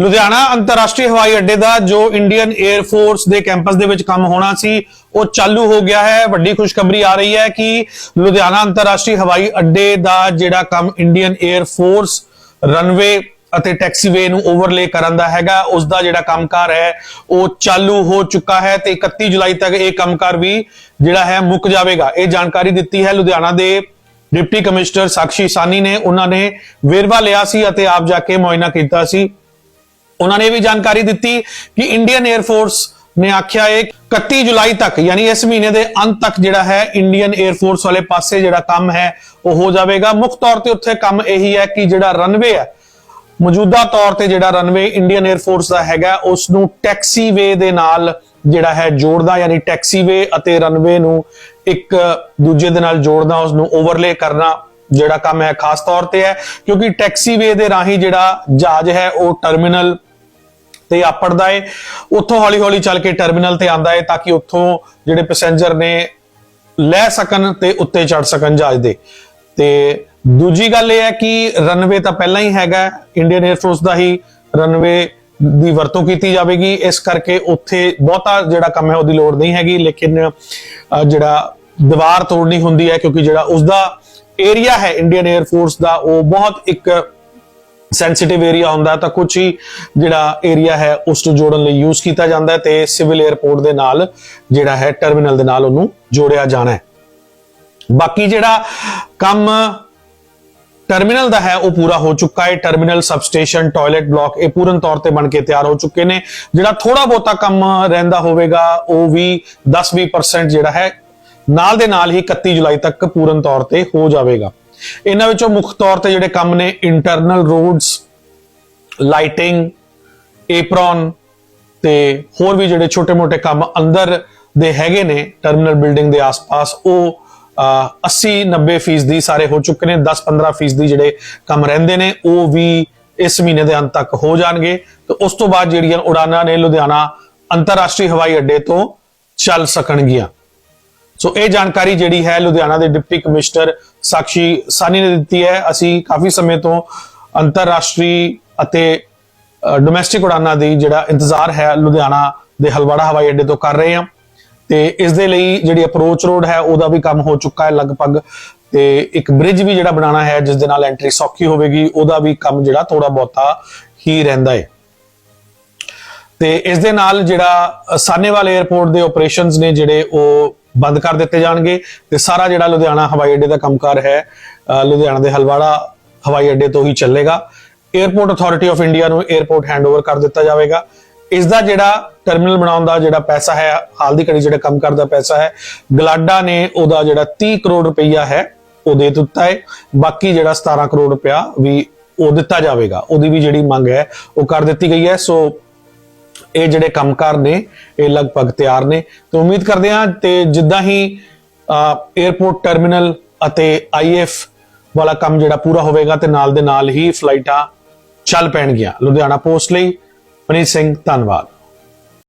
ਲੁਧਿਆਣਾ ਅੰਤਰਰਾਸ਼ਟਰੀ ਹਵਾਈ ਅੱਡੇ ਦਾ ਜੋ ਇੰਡੀਅਨ 에ਅਰ ਫੋਰਸ ਦੇ ਕੈਂਪਸ ਦੇ ਵਿੱਚ ਕੰਮ ਹੋਣਾ ਸੀ, ਉਹ ਚਾਲੂ ਹੋ ਗਿਆ ਹੈ। ਵੱਡੀ ਖੁਸ਼ਖਬਰੀ ਆ ਰਹੀ ਹੈ ਕਿ ਲੁਧਿਆਣਾ ਅੰਤਰਰਾਸ਼ਟਰੀ ਹਵਾਈ ਅੱਡੇ ਦਾ ਜਿਹੜਾ ਕੰਮ ਇੰਡੀਅਨ 에ਅਰ ਫੋਰਸ ਰਨਵੇ ਅਤੇ ਟੈਕਸੀਵੇ ਨੂੰ ਓਵਰਲੇ ਕਰਨ ਦਾ ਹੈਗਾ, ਉਸ ਦਾ ਜਿਹੜਾ ਕੰਮਕਾਰ ਹੈ, ਉਹ ਚਾਲੂ ਹੋ ਚੁੱਕਾ ਹੈ ਤੇ 31 ਜੁਲਾਈ ਤੱਕ ਇਹ ਕੰਮਕਾਰ ਵੀ ਜਿਹੜਾ ਹੈ ਮੁੱਕ ਜਾਵੇਗਾ। ਇਹ ਜਾਣਕਾਰੀ ਦਿੱਤੀ ਹੈ ਲੁਧਿਆਣਾ ਦੇ ਡਿਪਟੀ ਕਮਿਸ਼ਨਰ ਸਾਕਸ਼ੀ ਸਾਨੀ ਨੇ। ਉਹਨਾਂ ਨੇ ਵੇਰਵਾ ਲਿਆ ਸੀ ਅਤੇ ਆਪ ਜਾ ਕੇ ਮੁਆਇਨਾ ਕੀਤਾ ਸੀ। ਉਹਨਾਂ ਨੇ ਵੀ ਜਾਣਕਾਰੀ ਦਿੱਤੀ ਕਿ ਇੰਡੀਅਨ 에ਅਰ ਫੋਰਸ ਨੇ ਆਖਿਆ ਹੈ 31 ਜੁਲਾਈ ਤੱਕ, ਯਾਨੀ ਇਸ ਮਹੀਨੇ ਦੇ ਅੰਤ ਤੱਕ ਜਿਹੜਾ ਹੈ ਇੰਡੀਅਨ 에ਅਰ ਫੋਰਸ ਵਾਲੇ ਪਾਸੇ ਜਿਹੜਾ ਕੰਮ ਹੈ, ਉਹ ਹੋ ਜਾਵੇਗਾ। ਮੁੱਖ ਤੌਰ ਤੇ ਉੱਥੇ ਕੰਮ ਇਹੀ ਹੈ ਕਿ ਜਿਹੜਾ ਰਨਵੇ ਹੈ, ਮੌਜੂਦਾ ਤੌਰ ਤੇ ਜਿਹੜਾ ਰਨਵੇ ਇੰਡੀਅਨ 에ਅਰ ਫੋਰਸ ਦਾ ਹੈਗਾ ਉਸ ਨੂੰ ਟੈਕਸੀ ਵੇ ਦੇ ਨਾਲ ਜਿਹੜਾ ਹੈ ਜੋੜਦਾ, ਯਾਨੀ ਟੈਕਸੀ ਵੇ ਅਤੇ ਰਨਵੇ ਨੂੰ ਇੱਕ ਦੂਜੇ ਦੇ ਨਾਲ ਜੋੜਦਾ ਉਸ ਨੂੰ ਓਵਰਲੇ ਕਰਨਾ ਜਿਹੜਾ ਕੰਮ ਹੈ ਖਾਸ ਤੌਰ ਤੇ ਹੈ, ਕਿਉਂਕਿ ਟੈਕਸੀ ਵੇ ਦੇ ਰਾਹੀਂ ਜਿਹੜਾ ਜਹਾਜ਼ ਹੈ, ਉਹ ਟਰਮੀਨਲ ਤੇ ਆਪੜਦਾ ਏ। ਉੱਥੋਂ ਹੌਲੀ ਹੌਲੀ ਚੱਲ ਕੇ ਟਰਮੀਨਲ ਤੇ ਆਂਦਾ ਏ ਤਾਂ ਕਿ ਉੱਥੋਂ ਜਿਹੜੇ ਪੈਸੇਂਜਰ ਨੇ ਲੈ ਸਕਣ ਤੇ ਉੱਤੇ ਚੜ ਸਕਣ ਜਹਾਜ਼ ਦੇ। ਤੇ ਦੂਜੀ ਗੱਲ ਇਹ ਹੈ ਕਿ ਰਨਵੇ ਤਾਂ ਪਹਿਲਾਂ ਹੀ ਹੈਗਾ ਇੰਡੀਅਨ 에ਅਰ ਫੋਰਸ ਦਾ ਹੀ ਰਨਵੇ ਦੀ ਵਰਤੋਂ ਕੀਤੀ ਜਾਵੇਗੀ। ਇਸ ਕਰਕੇ ਉੱਥੇ ਬਹੁਤਾ ਜਿਹੜਾ ਕੰਮ ਹੈ ਉਹਦੀ ਲੋੜ ਨਹੀਂ ਹੈਗੀ। ਲੇਕਿਨ ਜਿਹੜਾ ਦੀਵਾਰ ਤੋੜਨੀ ਹੁੰਦੀ ਹੈ ਕਿਉਂਕਿ ਜਿਹੜਾ ਉਸਦਾ ਏਰੀਆ ਹੈ ਇੰਡੀਅਨ 에ਅਰ ਫੋਰਸ ਦਾ, ਉਹ ਬਹੁਤ ਇੱਕ ਸੈਂਸਿਟਿਵ ਏਰੀਆ ਹੁੰਦਾ ਤਾਂ ਕੁਝ ਹੀ ਜਿਹੜਾ ਏਰੀਆ ਹੈ, ਉਸ ਨੂੰ ਜੋੜਨ ਲਈ ਯੂਜ਼ ਕੀਤਾ ਜਾਂਦਾ ਹੈ ਤੇ ਸਿਵਲ 에ਅਰਪੋਰਟ ਦੇ ਨਾਲ ਜਿਹੜਾ ਹੈ ਟਰਮੀਨਲ ਦੇ ਨਾਲ ਉਹਨੂੰ ਜੋੜਿਆ ਜਾਣਾ ਹੈ। ਬਾਕੀ ਜਿਹੜਾ ਕੰਮ ਟਰਮੀਨਲ ਦਾ ਹੈ, ਉਹ ਪੂਰਾ ਹੋ ਚੁੱਕਾ ਹੈ। ਟਰਮੀਨਲ ਸਬਸਟੇਸ਼ਨ ਟਾਇਲਟ ਬਲਾਕ ਇਹ ਪੂਰਨ ਤੌਰ ਤੇ ਬਣ ਕੇ ਤਿਆਰ ਹੋ ਚੁੱਕੇ ਨੇ। ਜਿਹੜਾ ਥੋੜਾ ਬਹੁਤਾ ਕੰਮ ਰਹਿੰਦਾ ਹੋਵੇਗਾ, ਉਹ ਵੀ 10-20% ਜਿਹੜਾ ਹੈ, ਨਾਲ ਦੇ ਨਾਲ ਹੀ 31 ਜੁਲਾਈ ਤੱਕ ਪੂਰਨ ਤੌਰ ਤੇ ਹੋ ਜਾਵੇਗਾ। ਇਹਨਾਂ ਵਿੱਚੋਂ ਮੁੱਖ ਤੌਰ ਤੇ ਜਿਹੜੇ ਕੰਮ ਨੇ ਇੰਟਰਨਲ ਰੋਡਸ ਲਾਈਟਿੰਗ ਏਪਰੋਨ ਤੇ ਹੋਰ ਵੀ ਜਿਹੜੇ ਛੋਟੇ-ਮੋਟੇ ਕੰਮ ਅੰਦਰ ਦੇ ਹੈਗੇ ਨੇ ਟਰਮੀਨਲ ਬਿਲਡਿੰਗ ਦੇ ਆਸ-ਪਾਸ ਉਹ ਅਹ, 80-90 ਫੀਸਦੀ ਸਾਰੇ ਹੋ ਚੁੱਕੇ ਨੇ 10-15 ਫੀਸਦੀ ਜਿਹੜੇ ਕੰਮ ਰਹਿੰਦੇ ਨੇ ਉਹ ਵੀ ਇਸ ਮਹੀਨੇ ਦੇ ਅੰਤ ਤੱਕ ਹੋ ਜਾਣਗੇ। ਤੇ ਉਸ ਤੋਂ ਬਾਅਦ ਜਿਹੜੀਆਂ ਉਡਾਨਾਂ ਨੇ ਲੁਧਿਆਣਾ ਅੰਤਰਰਾਸ਼ਟਰੀ ਹਵਾਈ ਅੱਡੇ ਤੋਂ ਚੱਲ ਸਕਣਗੀਆਂ। ਸੋ ਇਹ ਜਾਣਕਾਰੀ ਜਿਹੜੀ ਹੈ ਲੁਧਿਆਣਾ ਦੇ ਡਿਪਟੀ ਕਮਿਸ਼ਨਰ ਸਾਕਸ਼ੀ ਸਾਨੀ ਨੇ ਦਿੱਤੀ ਹੈ। ਅਸੀਂ ਕਾਫੀ ਸਮੇਂ ਤੋਂ ਅੰਤਰਰਾਸ਼ਟਰੀ ਅਤੇ ਡੋਮੈਸਟਿਕ ਉਡਾਨਾਂ ਦੀ ਜਿਹੜਾ ਇੰਤਜ਼ਾਰ ਹੈ ਲੁਧਿਆਣਾ ਦੇ ਹਲਵਾੜਾ ਹਵਾਈ ਅੱਡੇ ਤੋਂ ਕਰ ਰਹੇ ਹਾਂ। ਤੇ ਇਸ ਦੇ ਲਈ ਜਿਹੜੀ ਅਪਰੋਚ ਰੋਡ ਹੈ, ਉਹਦਾ ਵੀ ਕੰਮ ਹੋ ਚੁੱਕਾ ਹੈ ਲਗਭਗ। ਤੇ ਇੱਕ ਬ੍ਰਿਜ ਵੀ ਜਿਹੜਾ ਬਣਾਉਣਾ ਹੈ, ਜਿਸ ਦੇ ਨਾਲ ਐਂਟਰੀ ਸੌਖੀ ਹੋਵੇਗੀ, ਉਹਦਾ ਵੀ ਕੰਮ ਜਿਹੜਾ ਥੋੜਾ ਬਹੁਤਾ ਹੀ ਰਹਿੰਦਾ ਹੈ। ਤੇ ਇਸ ਦੇ ਨਾਲ ਜਿਹੜਾ ਸਾਨੇਵਾਲ 에ਅਰਪੋਰਟ ਦੇ ਆਪਰੇਸ਼ਨਸ ਨੇ ਜਿਹੜੇ ਉਹ ਬੰਦ ਕਰ ਦਿੱਤੇ ਜਾਣਗੇ ਤੇ ਸਾਰਾ ਜਿਹੜਾ ਲੁਧਿਆਣਾ ਹਵਾਈ ਅੱਡੇ ਦਾ ਕੰਮਕਾਰ ਹੈ ਲੁਧਿਆਣਾ ਦੇ ਹਲਵਾੜਾ ਹਵਾਈ ਅੱਡੇ ਤੋਂ ਹੀ ਚੱਲੇਗਾ। 에ਅਰਪੋਰਟ ਅਥਾਰਟੀ ਆਫ ਇੰਡੀਆ ਨੂੰ 에ਅਰਪੋਰਟ ਹੈਂਡਓਵਰ ਕਰ ਦਿੱਤਾ ਜਾਵੇਗਾ। ਇਸ ਦਾ ਜਿਹੜਾ ਟਰਮੀਨਲ ਬਣਾਉਣ ਦਾ ਜਿਹੜਾ ਪੈਸਾ ਹੈ, ਹਾਲ ਦੀ ਘੜੀ ਜਿਹੜਾ ਕੰਮ ਕਰਦਾ ਪੈਸਾ ਹੈ, ਗਲਾਡਾ ਨੇ ਉਹਦਾ ਜਿਹੜਾ 30 ਕਰੋੜ ਰੁਪਈਆ ਹੈ, ਉਹ ਦੇ ਦਿੱਤਾ ਹੈ। ਬਾਕੀ ਜਿਹੜਾ 17 ਕਰੋੜ ਰੁਪਇਆ ਵੀ ਉਹ ਦਿੱਤਾ ਜਾਵੇਗਾ। ਉਹਦੀ ਵੀ ਜਿਹੜੀ ਮੰਗ ਹੈ, ਉਹ ਕਰ ਦਿੱਤੀ ਗਈ ਹੈ। ਸੋ ਇਹ ਜਿਹੜੇ ਕੰਮਕਾਰ ਨੇ, ਇਹ ਲਗਭਗ ਤਿਆਰ ਨੇ। ਤੇ ਉਮੀਦ ਕਰਦੇ ਹਾਂ ਤੇ ਜਿੱਦਾਂ ਹੀ 에ਅਰਪੋਰਟ ਟਰਮੀਨਲ ਅਤੇ ਆਈਐਫ ਵਾਲਾ ਕੰਮ ਜਿਹੜਾ ਪੂਰਾ ਹੋਵੇਗਾ ਤੇ ਨਾਲ ਦੇ ਨਾਲ ਹੀ ਫਲਾਈਟਾਂ ਚੱਲ ਪੈਣਗੀਆਂ। ਲੁਧਿਆਣਾ ਪੋਸਟ ਲਈ ਮਨੀਤ ਸਿੰਘ, ਧੰਨਵਾਦ।